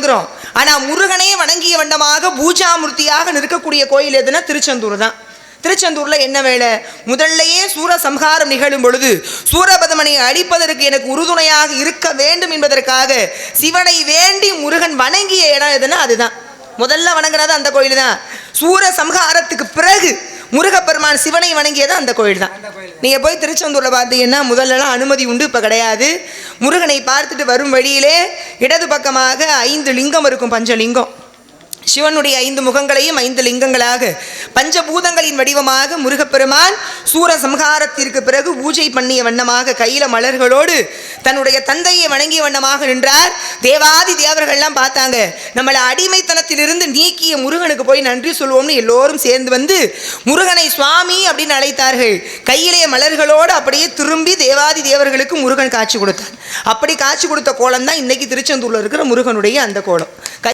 வணங்குறோம். ஆனால் முருகனே வணங்கிய வண்ணமாக பூஜாமூர்த்தியாக நிற்கக்கூடிய கோயில் எதுனா திருச்செந்தூர் தான். திருச்செந்தூர்ல என்ன வேலை? முதல்லையே சூர சம்ஹாரம் நிகழும் பொழுது சூரபதமனை அடிப்பதற்கு எனக்கு உறுதுணையாக இருக்க வேண்டும் என்பதற்காக சிவனை வேண்டி முருகன் வணங்கிய இடம் எதுனா அதுதான். முதல்ல வணங்குறது அந்த கோயில் தான். சூர சம்ஹாரத்துக்கு பிறகு முருகப்பெருமான் சிவனை வணங்கியது அந்த கோயில் தான். நீங்க போய் திருச்செந்தூரில் பார்த்தீங்கன்னா முதல்லலாம் அனுமதி உண்டு இப்போ கிடையாது. முருகனை பார்த்துட்டு வரும் வழியிலே இடது பக்கமாக ஐந்து லிங்கம் இருக்கும் பஞ்சலிங்கம். சிவனுடைய ஐந்து முகங்களையும் ஐந்து லிங்கங்களாக பஞ்சபூதங்களின் வடிவமாக முருகப்பெருமான் சூர சம்ஹாரத்திற்கு பிறகு பூஜை பண்ணிய வண்ணமாக கையில மலர்களோடு தன்னுடைய தந்தையை வணங்கிய வண்ணமாக நின்றார். தேவாதி தேவர்கள்லாம் பார்த்தாங்க. நம்மளை அடிமைத்தனத்திலிருந்து நீக்கிய முருகனுக்கு போய் நன்றி சொல்வோம்னு எல்லோரும் சேர்ந்து வந்து முருகனை சுவாமி அப்படின்னு அழைத்தார்கள். கையிலே மலர்களோடு அப்படியே திரும்பி தேவாதி தேவர்களுக்கு முருகன் காட்சி கொடுத்தார். அப்படி காட்சி கொடுத்த கோலம் தான் இன்னைக்கு திருச்செந்தூரில் இருக்கிற முருகனுடைய அந்த கோலம்.